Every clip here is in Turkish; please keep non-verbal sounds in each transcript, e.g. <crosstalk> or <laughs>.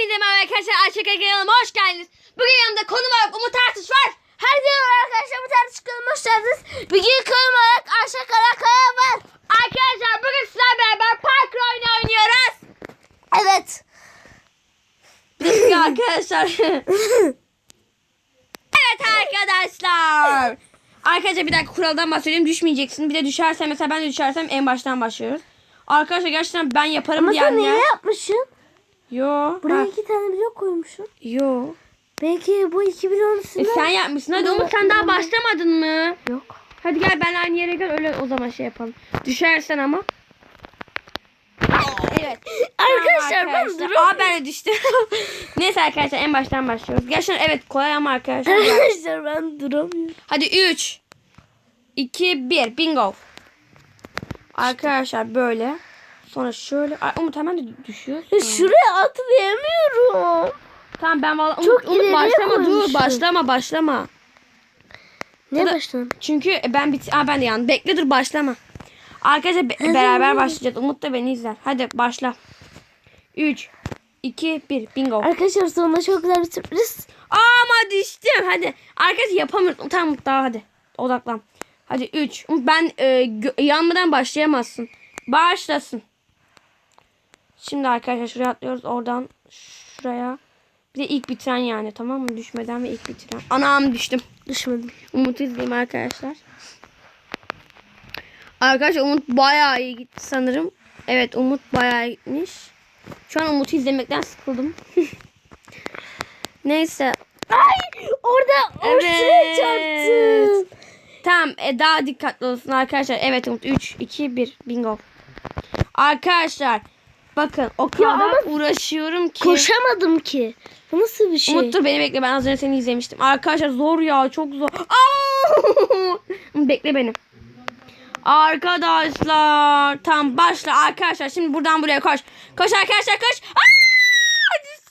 Hepinize merhaba arkadaşlar. Ayşe kanalıma hoş geldiniz. Bugün yanımda konu var. Umut Artış var. Herkese merhaba arkadaşlar bu tarz kanalıma hoş geldiniz. Bugün konum olarak Ayşe Karakaya var. Arkadaşlar bugün sizlerle beraber park oyunu oynuyoruz. Evet. Dakika arkadaşlar. <laughs> evet arkadaşlar. Arkadaşlar bir dakika kuraldan bahsedeyim. Düşmeyeceksin. Bir de düşersen mesela ben de düşersem en baştan başlıyoruz. Arkadaşlar gerçekten ben yaparım Ama sen diyenler. niye yapmışsın? Yo. Buraya ha, iki tane blok koymuşsun. Yo. Belki bu 2010 E, sen yapmışsın. Hadi Umut sen daha başlamadın mı? Yok. Hadi gel ben aynı yere gel öyle o zaman şey yapalım. Düşersen ama. Evet. <laughs> Arkadaşlar Tamam ben duramıyorum. Aa ben de düştüm. <laughs> Neyse arkadaşlar en baştan başlıyoruz. Gerçekten evet kolay ama arkadaşlar. <laughs> Arkadaşlar ben duramıyorum. Hadi 3 2 1 bingo. Arkadaşlar böyle. Sonra şöyle. Ay, Umut hemen de düşüyor. Ya Şuraya atlayamıyorum. Tamam ben valla Umut, Çok Umut ileriye başlama dur koymuşsun. başlama başlama. Ne da- başladın? Çünkü ben bit Aa, ben de yandım. Bekle dur başlama. Arkadaşlar be- beraber başlayacağız. Umut da beni izler. Hadi başla. 3 2 1 bingo. Arkadaşlar sonunda çok güzel bir sürpriz. Ama düştüm. Hadi. Arkadaşlar yapamıyorum. Tamam Umut daha hadi. Odaklan. Hadi 3. Ben e, gö- yanmadan başlayamazsın. Başlasın. Şimdi arkadaşlar şuraya atlıyoruz. Oradan şuraya. Bir de ilk bitiren yani tamam mı? Düşmeden ve ilk bitiren. Anam düştüm. Düşmedim. Umut izleyeyim arkadaşlar. Arkadaşlar Umut bayağı iyi gitti sanırım. Evet Umut bayağı gitmiş. Şu an Umut'u izlemekten sıkıldım. <laughs> Neyse. Ay orada Evet. şuraya çarptın. Tamam e, daha dikkatli olsun arkadaşlar. Evet Umut 3, 2, 1 bingo. Arkadaşlar bakın o kadar ama uğraşıyorum ki. Koşamadım ki. Bu nasıl bir şey? Umut dur beni bekle ben az önce seni izlemiştim. Arkadaşlar zor ya çok zor. <laughs> Bekle beni. Arkadaşlar tam başla arkadaşlar şimdi buradan buraya koş. Koş arkadaşlar koş.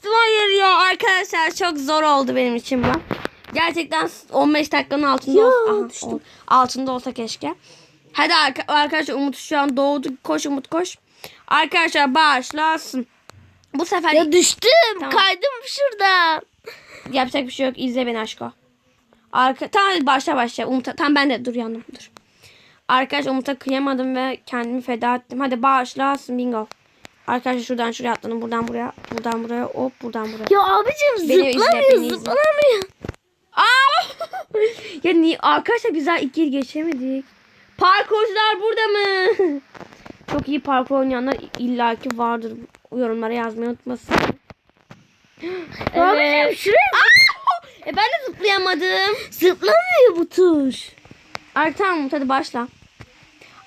Hayır ya arkadaşlar çok zor oldu benim için bu. Gerçekten 15 dakikanın altında Ya, olsa, aha, altında olsa keşke. Hadi arka- arkadaşlar Umut şu an doğdu. Koş Umut koş. Arkadaşlar başlasın. Bu sefer Ya düştüm. Tamam. Kaydım şuradan. Yapacak bir şey yok. İzle beni aşko. Arka tamam başla başla. Umut'a tam ben de dur yandım dur. Arkadaş Umut'a kıyamadım ve kendimi feda ettim. Hadi başlasın bingo. Arkadaşlar şuradan şuraya atladım. Buradan buraya. Buradan buraya. Hop buradan buraya. Ya abicim Beni zıplamıyor izle. zıplamıyor. Aa! ya niye? Arkadaşlar biz daha yıl geçemedik. Parkurcular burada mı? Çok iyi parkur oynayanlar illaki vardır. Yorumlara yazmayı unutmasın. <gasps> Abicim şuraya! E ben de zıplayamadım. zıplamıyor bu tuş. Ar tamam hadi başla.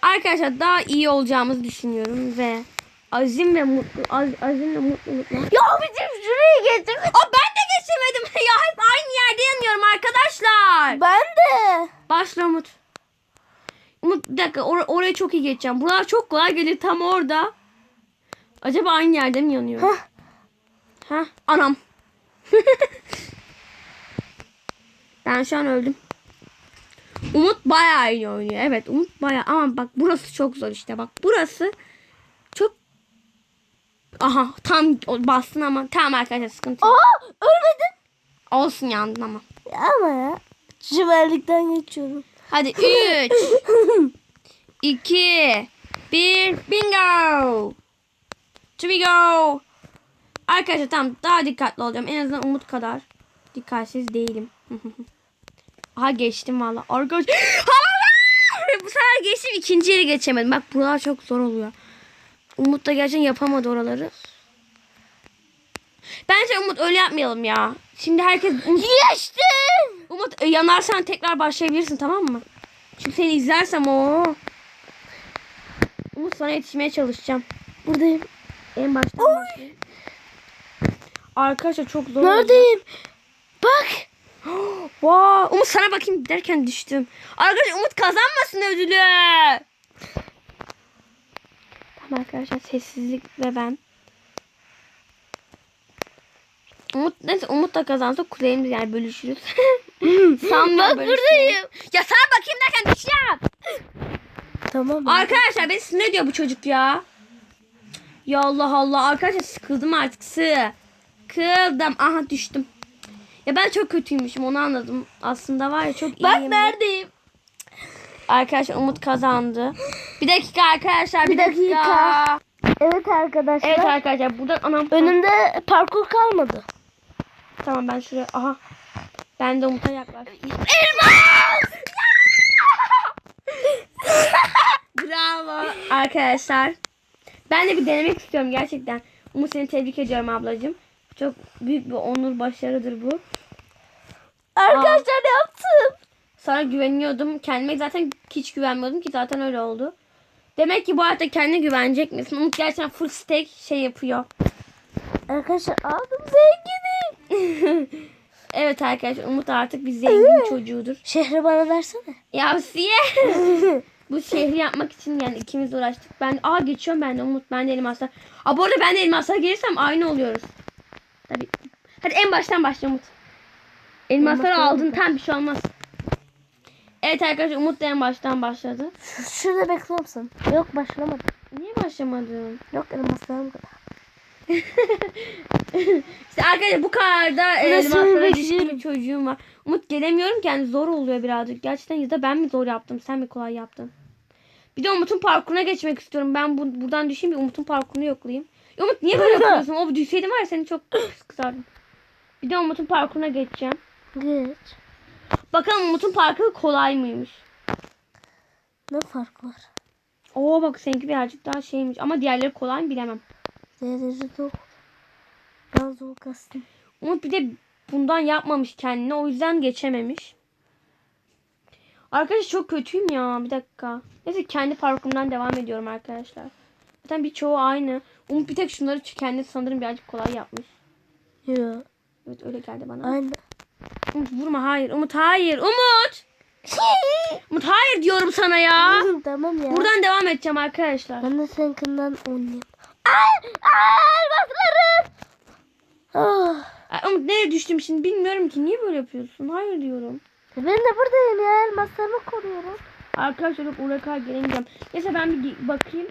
Arkadaşlar daha iyi olacağımızı düşünüyorum ve azim ve mutlu az, azim ve mutlulukla. Ya abicim şuraya getir. Aa ben de geçemedim. <laughs> ya hep aynı yerde yanıyorum arkadaşlar. Ben de. Başla Umut. Umut bir dakika or- oraya çok iyi geçeceğim. Buralar çok kolay gelir tam orada. Acaba aynı yerde mi yanıyor? Hah. Ha? Anam. <laughs> ben şu an öldüm. Umut bayağı iyi oynuyor. Evet Umut bayağı ama bak burası çok zor işte. Bak burası çok Aha tam bastın ama tamam arkadaşlar sıkıntı yok. Aa ölmedim. Olsun yandın ama. Ama ya. Cümerlikten geçiyorum. Hadi 3 2 1 bingo. To we go. Arkadaşlar tamam daha dikkatli olacağım. En azından Umut kadar dikkatsiz değilim. <laughs> Aha geçtim valla. Arkadaş. <gasps> Bu sefer geçtim ikinci yere geçemedim. Bak buralar çok zor oluyor. Umut da gerçekten yapamadı oraları. Bence Umut öyle yapmayalım ya. Şimdi herkes Geçtim. Umut e, yanarsan tekrar başlayabilirsin tamam mı? Çünkü seni izlersem o. Umut sana yetişmeye çalışacağım. Buradayım. En baştan başlayayım. Arkadaşlar çok zor. oldu. Neredeyim? Bak. <gasps> Wow. Umut sana bakayım derken düştüm. Arkadaşlar Umut kazanmasın ödülü. Tamam arkadaşlar sessizlik ve ben. Umut neyse Umut da kazansa kuleyimiz yani bölüşürüz. <laughs> Sanmıyorum Bak buradayım. Ya sana bakayım derken düşeceğim. Tamam. Arkadaşlar beni sinir ediyor bu çocuk ya. Ya Allah Allah arkadaşlar sıkıldım artık sı. sıkıldım. Aha düştüm. Ya ben çok kötüymüşüm onu anladım. Aslında var ya çok iyiyim. Bak neredeyim. Arkadaşlar Umut kazandı. Bir dakika arkadaşlar. Bir, Bir dakika. dakika. Evet arkadaşlar. Evet arkadaşlar buradan anam. Önümde parkur kalmadı. Tamam ben şuraya. Aha. Ben de Umut'a yaklaştım. Elmas! <laughs> Bravo arkadaşlar. Ben de bir denemek istiyorum gerçekten. Umut seni tebrik ediyorum ablacığım. Çok büyük bir onur başarıdır bu. Arkadaşlar yaptım. Sana güveniyordum. Kendime zaten hiç güvenmiyordum ki zaten öyle oldu. Demek ki bu hayatta kendine güvenecek misin? Umut gerçekten full stack şey yapıyor. Arkadaşlar aldım zenginim. <laughs> evet arkadaşlar Umut artık bir zengin çocuğudur. Şehri bana versene. Ya siye. <laughs> bu şehri yapmak için yani ikimiz uğraştık. Ben aa geçiyorum ben de Umut ben de elmaslar. Aa bu arada ben de elmaslar gelirsem aynı oluyoruz. Tabii. Hadi en baştan başla Umut. Elmasları Elmasları aldın tam bir şey olmaz. Evet arkadaşlar Umut da en baştan başladı. Şurada bekliyor musun? Yok başlamadım. Niye başlamadın? Yok elmaslarım kadar. İşte arkadaşlar bu kadar da elmaslara düşkün bir çocuğum var. Umut gelemiyorum ki yani zor oluyor birazcık. Gerçekten ya da ben mi zor yaptım sen mi kolay yaptın? Bir de Umut'un parkuruna geçmek istiyorum. Ben bu, buradan düşeyim bir Umut'un parkurunu yoklayayım. Ya Umut niye böyle yapıyorsun? O düşseydin var ya seni çok pis kızardım. Bir de Umut'un parkuruna geçeceğim. Geç. Bakalım Umut'un parkuru kolay mıymış? Ne fark var? Oo bak seninki birazcık daha şeymiş. Ama diğerleri kolay mı bilemem. Derece yok. Biraz zor kastım. Umut bir de bundan yapmamış kendine. O yüzden geçememiş. Arkadaşlar çok kötüyüm ya. Bir dakika. Neyse kendi parkurumdan devam ediyorum arkadaşlar. Zaten birçoğu aynı. Umut bir tek şunları kendi sanırım birazcık kolay yapmış. Yok. Evet öyle geldi bana. Aynı. Umut vurma hayır. Umut hayır. Umut! <laughs> Umut hayır diyorum sana ya. tamam ya. Buradan devam edeceğim arkadaşlar. Ben de seninkinden oynayayım. Ay! Elmaslarım! Ah. Umut nereye düştüm şimdi bilmiyorum ki. Niye böyle yapıyorsun? Hayır diyorum. Ben de buradayım ya. Elmaslarımı koruyorum. Arkadaşlar yok kadar gelemeyeceğim. Neyse ben bir bakayım.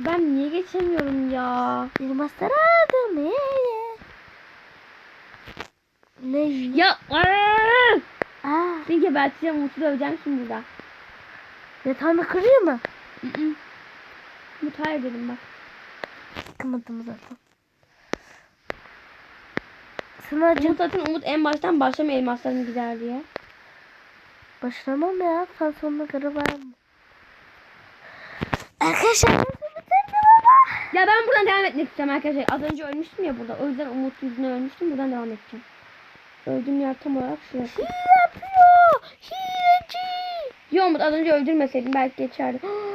Ben niye geçemiyorum ya? Elmasları aldım. Ye. Ne? Ya aaa! Aa, Seni geberteceğim Umut'u döveceğim şimdi burada. yatağını kırıyor mu? Hı hı. Dedim bak. Kımadım zaten. Sana acı Umut zaten Umut en baştan başlamıyor elmasların gider diye. başlamam ya. Sen sonuna kadar var mı? Arkadaşlar? Ya ben buradan devam etmek istiyorum arkadaşlar. Az önce ölmüştüm ya burada. O yüzden Umut yüzüne ölmüştüm. Buradan devam edeceğim. Öldüğüm yer tam olarak şurası. Hile yapıyor. Hileci. Yo Umut az önce öldürmeseydin belki geçerdi. <gasps>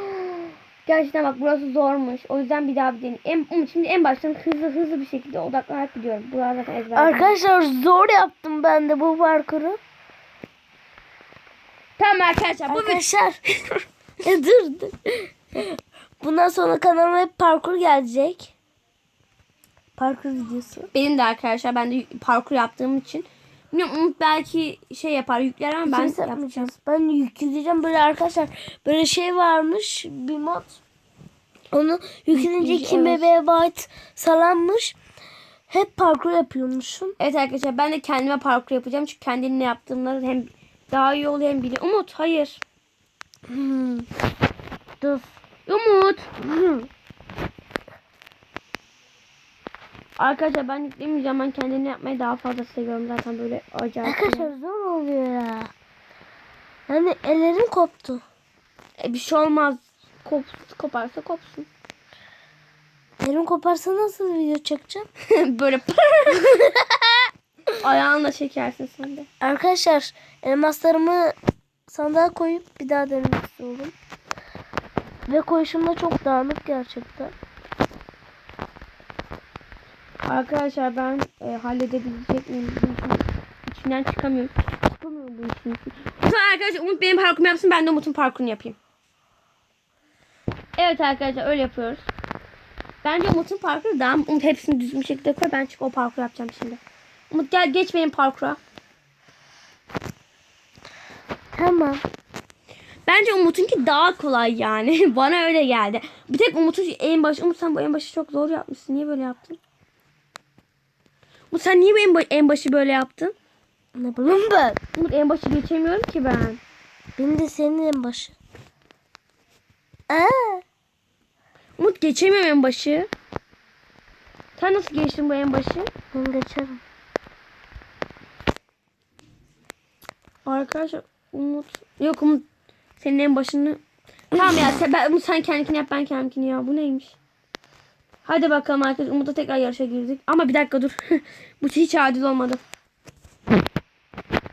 Gerçekten bak burası zormuş. O yüzden bir daha bir deneyim. En, şimdi en baştan hızlı hızlı bir şekilde odaklanarak gidiyorum. Buralar zaten ezber. Arkadaşlar zor yaptım ben de bu parkuru. Tamam arkadaşlar bu. Arkadaşlar. <laughs> e, dur dur. Bundan sonra kanalıma hep parkur gelecek. Parkur videosu. Benim de arkadaşlar ben de parkur yaptığım için. Bilmiyorum Umut belki şey yapar yükler ama ben yapacağım. yapmayacağız. Ben yükleyeceğim böyle arkadaşlar. Böyle şey varmış bir mod. Onu yüklenince 2 evet. MB salanmış. Hep parkur yapıyormuşsun. Evet arkadaşlar ben de kendime parkur yapacağım. Çünkü kendimle yaptığımları hem daha iyi oluyor hem biliyor. Umut hayır. Hmm. Dur. Umut. Hmm. Arkadaşlar ben yüklemeyeceğim. Ben kendimle yapmayı daha fazla seviyorum. Zaten böyle acayip. Arkadaşlar zor oluyor ya. Yani ellerim koptu. E, bir şey olmaz. Kop, koparsa kopsun. Elim koparsa nasıl video çekeceğim? <laughs> böyle <laughs> Ayağınla çekersin sen de. Arkadaşlar elmaslarımı sandığa koyup bir daha denemek istiyorum. Ve koyuşum da çok dağınık gerçekten. Arkadaşlar ben e, halledebilecek miyim? İçinden çıkamıyorum. Çıkamıyorum bu işin arkadaşlar Umut benim parkurumu yapsın ben de Umut'un parkurunu yapayım. Evet arkadaşlar öyle yapıyoruz. Bence Umut'un parkuru daha Umut hepsini düzgün şekilde koy. Ben çünkü o parkuru yapacağım şimdi. Umut gel geç benim parkura. Tamam. Bence Umut'unki daha kolay yani. <laughs> Bana öyle geldi. Bir tek Umut'un en başı. Umut sen bu en başı çok zor yapmışsın. Niye böyle yaptın? Umut sen niye bu en, ba- en başı böyle yaptın? Ne bileyim ben. Umut en başı geçemiyorum ki ben. Benim de senin en başı. Aa, Umut geçemiyorum en başı. Sen nasıl geçtin bu en başı? ben geçerim. Arkadaşlar Umut. Yok Umut. Senin en başını. <clears throat> Tamam ya sen, ben, Umut sen kendini yap ben kendimkini ya. Bu neymiş? Hadi bakalım arkadaşlar. Umut'la tekrar yarışa girdik. Ama bir dakika dur. <laughs> Bu hiç adil olmadı.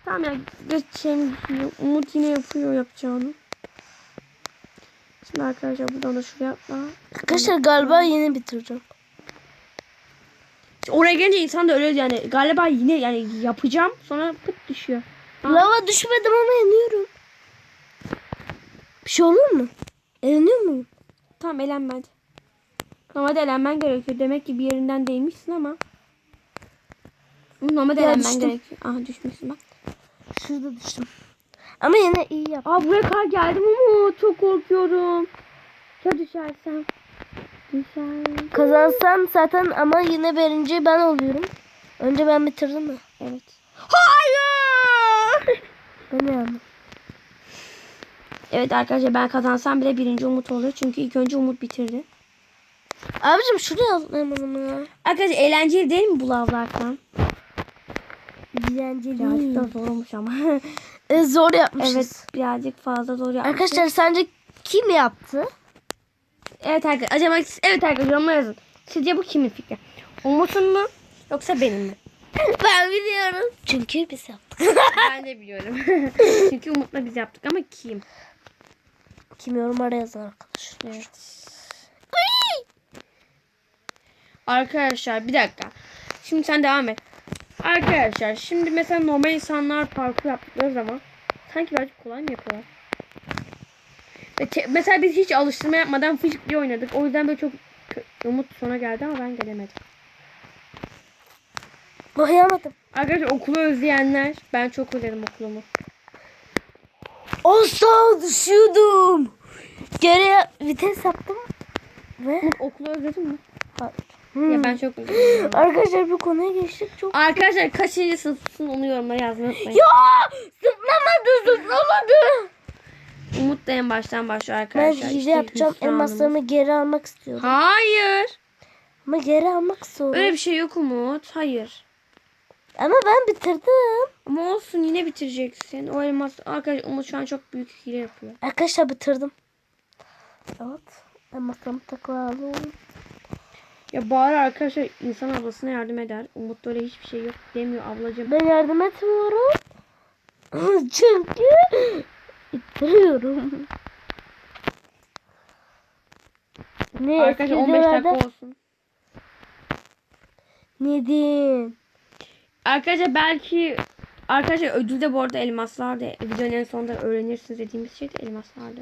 Tamam ya geçelim. Umut yine yapıyor yapacağını. Şimdi arkadaşlar buradan da şuraya atla. Arkadaşlar galiba yeni bitireceğim. İşte Oraya gelince insan da öyle yani. Galiba yine yani yapacağım. Sonra pıt düşüyor. Ha. Lava düşmedim ama yanıyorum. Bir şey olur mu? Yanıyor muyum? Tamam elenmedi. Normalde elenmen gerekiyor. Demek ki bir yerinden değmişsin ama. Normalde Ya elenmen düştüm. gerekiyor. Aha düşmüşsün bak. Şurada düştüm. Ama yine iyi yap. Aa buraya kadar geldim ama çok korkuyorum. Ya düşersem? Düşersem. Kazansam zaten ama yine birinci ben oluyorum. Önce ben bitirdim mi? Evet. Hayır! <laughs> Ben yandım. Evet arkadaşlar ben kazansam bile birinci Umut oluyor. Çünkü ilk önce Umut bitirdi. Abicim şuraya atlayamadım ya. Arkadaşlar eğlenceli değil mi bu lavlar falan? Eğlenceli. Birazcık da zormuş ama. <laughs> E, zor yapmışız. evet birazcık fazla zor yapmışız. Arkadaşlar sence kim yaptı? Evet arkadaşlar. Acaba evet arkadaşlar yorumlara yazın. Sizce bu kimin fikri? Umut'un mu yoksa benim mi? <laughs> ben biliyorum. Çünkü biz yaptık. <laughs> ben de biliyorum. <laughs> Çünkü Umut'la biz yaptık ama kim? Kim yorumlara yazın arkadaşlar. Evet. Arkadaşlar bir dakika. Şimdi sen devam et. Arkadaşlar şimdi mesela normal insanlar parkur yaptıkları zaman sanki birazcık kolay mı yapıyorlar? Mesela biz hiç alıştırma yapmadan fışık diye oynadık. O yüzden böyle çok Umut sona geldi ama ben gelemedim. Bakayamadım. Arkadaşlar okulu özleyenler ben çok özledim okulumu. Asla düşüyordum. Geriye vites yaptım. Ve okulu özledin mi? Hmm. Ya ben çok. Arkadaşlar bir konuya geçtik çok. Arkadaşlar kaçıncı sınıfsın onu yorumlara yazmayı unutmayın. Ya zıplamadı zıplamadı. Umut da en baştan başlıyor Ben arkadaşlar. hile İşte yapacağım. Elmaslarımı geri almak istiyorum. Hayır. Ama geri almak zor. Öyle bir şey yok Umut. Hayır. Ama ben bitirdim. Ama olsun yine bitireceksin. O elmas arkadaşlar Umut şu an çok büyük hile yapıyor. Arkadaşlar bitirdim. Evet. Elmaslarımı alıyorum. Ya bari arkadaşlar insan ablasına yardım eder. Umut öyle hiçbir şey yok demiyor ablacığım. Ben yardım etmiyorum. <laughs> Çünkü ittiriyorum. Ne Arkadaşlar 15 dakika olsun. Ne diyeyim? Arkadaşlar belki arkadaşlar ödülde bu arada elmaslar da videonun en sonunda öğrenirsiniz dediğimiz şey de elmaslardı.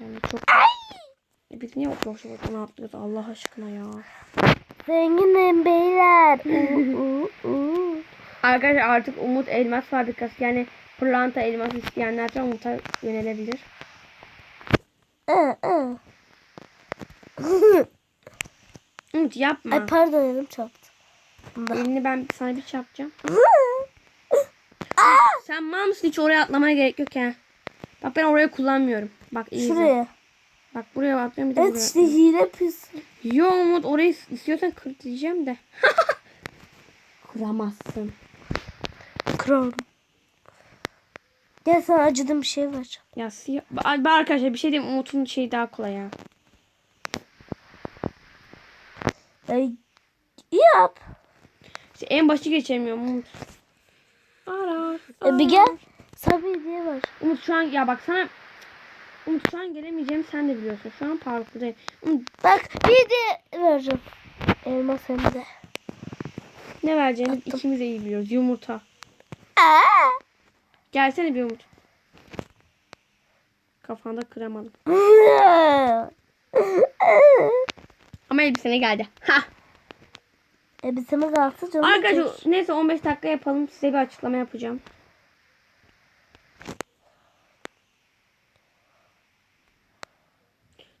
Yani çok E biz niye o boş boş ne yaptınız Allah aşkına ya. Zenginim beyler. <laughs> Arkadaşlar artık Umut Elmas Fabrikası yani pırlanta elmas isteyenler de Umut'a yönelebilir. <laughs> Umut yapma. Ay pardon elim çarptı. Elini ben sana bir çarpacağım. <laughs> Sen mal mısın hiç oraya atlamaya gerek yok ha. Bak ben oraya kullanmıyorum. Bak iyi. Şuraya. Bak buraya atlıyorum bir de Evet buraya. işte hile yapıyorsun. Yo Umut orayı istiyorsan kır diyeceğim de. <laughs> Kıramazsın. Kırarım. Gel sana acıdığım bir şey vereceğim. Ya siyah. Arkadaşlar bir şey diyeyim Umut'un şeyi daha kolay ya. Ay, yap. İşte en başı geçemiyorum Umut. Ara. E, bir gel. Sana bir hediye var. Umut şu an ya bak sana Umut şu an gelemeyeceğimi sen de biliyorsun. Şu an parkurdayım. Bak bir hediye vereceğim. Elmas hem de. ne vereceğini ikimiz de iyi biliyoruz. Yumurta. Aa. Gelsene bir Umut. Kafanda kıramadım. <laughs> Ama elbisene geldi. Ha. Elbisemiz altı canım. Arkadaşlar neyse 15 dakika yapalım. Size bir açıklama yapacağım.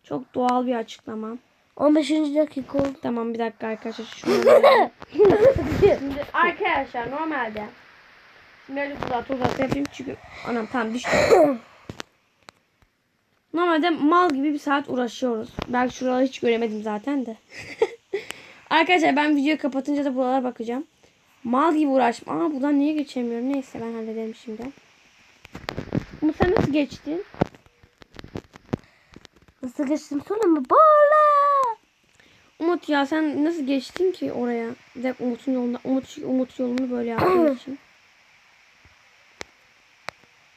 Çok doğal bir açıklama. 15. dakika oldu. Tamam bir dakika arkadaşlar. <laughs> Şunu Şimdi arkadaşlar normalde Şimdi öyle uzat uzat yapayım çünkü anam tamam düştü. <coughs> Normalde mal gibi bir saat uğraşıyoruz. Belki şuraları hiç göremedim zaten de. <laughs> arkadaşlar ben videoyu kapatınca da buralara bakacağım. Mal gibi uğraştım. Aa buradan niye geçemiyorum? Neyse ben hallederim şimdi. Ama sen nasıl geçtin? Nasıl geçtim sonra mı? Böyle. Umut ya sen nasıl geçtin ki oraya? Dakika Umut'un yolunda. Umut, Umut yolunu böyle yaptığın <clears throat> için.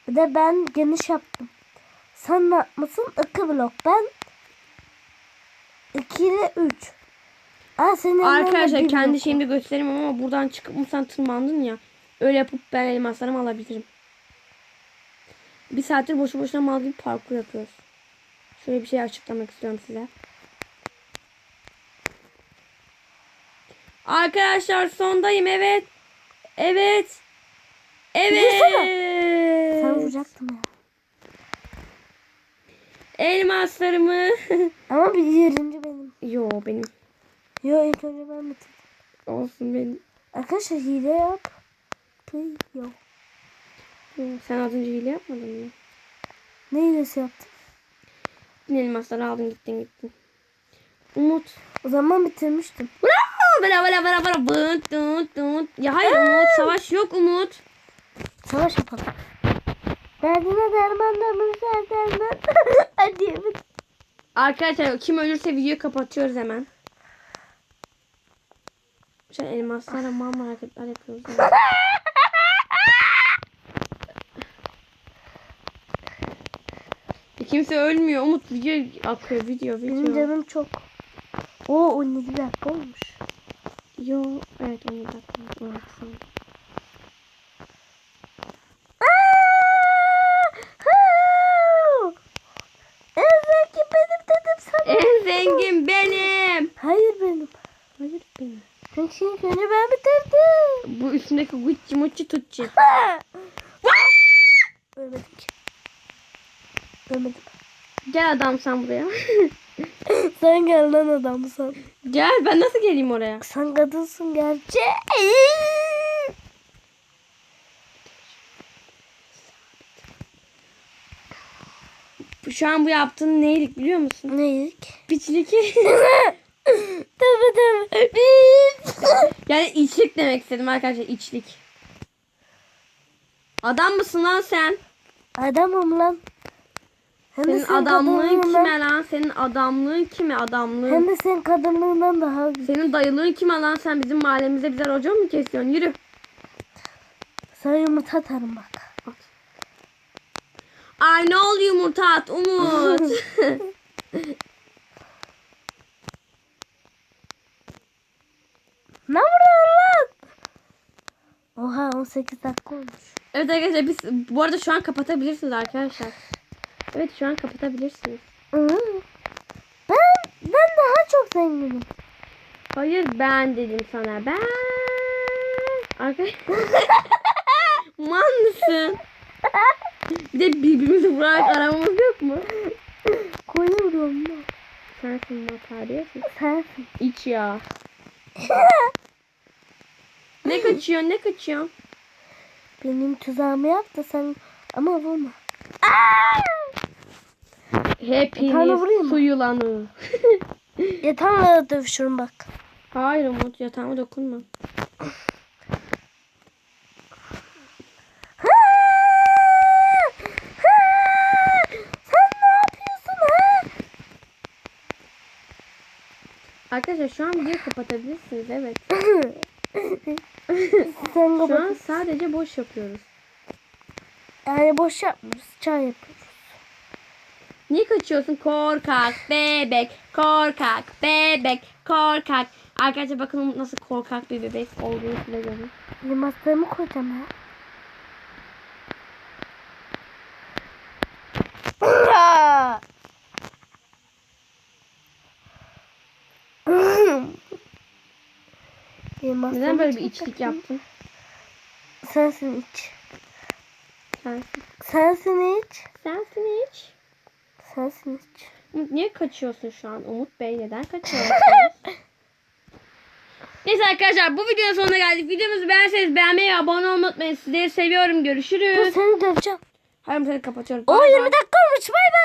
Bir de ben geniş yaptım. Sen ne yapmasın? 2 blok. Ben 2 ile 3. Aa senin Arkadaşlar kendi blok şeyimi göstereyim ama buradan çıkıp Umut sen tırmandın ya. Öyle yapıp ben elmaslarımı alabilirim. Bir saattir boşu boşuna mal gibi parkur yapıyoruz. Şöyle bir şey açıklamak istiyorum size. Arkadaşlar sondayım evet. Evet. Evet. Sen vuracaktım ya. Elmaslarımı. <laughs> Ama birinci benim. Yo benim. Yo ilk önce ben bitirdim. Olsun benim. Arkadaşlar hile yap. Yo, Sen az önce hile yapmadın mı? Ne hilesi yaptın? Bütün elmasları aldın gittin gittin. Umut. O zaman bitirmiştim. Bravo! Bala bala bala bala. Bınt, dınt, dınt. Ya hayır Umut savaş yok Umut. Savaş yapalım. Derdine dermanlarımız derman. <laughs> Hadi evet. Arkadaşlar kim ölürse videoyu kapatıyoruz hemen. Şu an elmaslarla mal mal hareketler yapıyoruz. <laughs> yani. E, Kimse ölmüyor. Umut video akıyor. Video Benim video. canım çok. O 17 dakika olmuş. Yo evet onu da unuttum. En zengin benim benim. Hayır benim. Hayır benim. Çünkü önce ben bitirdim. Bu üstündeki Gucci Mucci Tucci. Gel adam sen buraya. <laughs> Sen gel lan adamsın. Gel ben nasıl geleyim oraya? Sen kadınsın gerçi. Şu an bu yaptığın neylik biliyor musun? Neydik? Piçlik. <laughs> <laughs> Tabii tabii. yani içlik demek istedim arkadaşlar içlik. Adam mısın lan sen? Adamım lan. Hem Senin senin adamlığın kime lan? Senin adamlığın kime adamlığın? hem de senin kadınlığından daha güzel. Senin dayılığın kime lan? Sen bizim mahallemizde bize racon mu kesiyorsun? Yürü. Sana yumurta atarım bak. At. Ay ne ol yumurta at Umut. <laughs> Ne vuruyorsun lan? Oha 18 dakika olmuş. evet arkadaşlar biz bu arada şu an kapatabilirsiniz arkadaşlar. Evet şu an kapatabilirsiniz. Hı. Ben ben daha çok zenginim. Hayır ben dedim sana ben. Arkadaşlar. <laughs> Man mısın? Bir de birbirimizi vurarak aramamız yok mu? Koyu vuruyorum ben. Sensin terbiyesiz. Sensin. İç ya. <laughs> ne kaçıyor ne kaçıyor? Benim tuzağımı yap da sen ama vurma. Hepiniz su yılanı. Yatağımla dövüşürüm bak. Hayır Umut yatağıma dokunma. Sen ne yapıyorsun ha? Arkadaşlar şu an videoyu kapatabilirsiniz evet. <laughs> Şu an sadece boş yapıyoruz. Yani boş yapmıyoruz. Çay yapıyoruz. Niye kaçıyorsun? Korkak bebek, korkak bebek, korkak. Arkadaşlar bakın nasıl korkak bir bebek olduğunu size görün. Elmaslarımı koyacağım ha. Elmaslarımı Neden böyle bir içlik yaptın? Sensin iç. Sensin. Sensin iç. Sensin hiç. Sensin iç. Umut niye kaçıyorsun şu an? Umut Bey neden kaçıyorsun? <laughs> Neyse arkadaşlar bu videonun sonuna geldik. Videomuzu beğenseniz beğenmeyi ve abone olmayı unutmayın. Sizleri seviyorum. Dur Görüşürüz. seni döveceğim. Hayır seni kapatıyorum. O Bay bay. 20 dakika olmuş bay bay.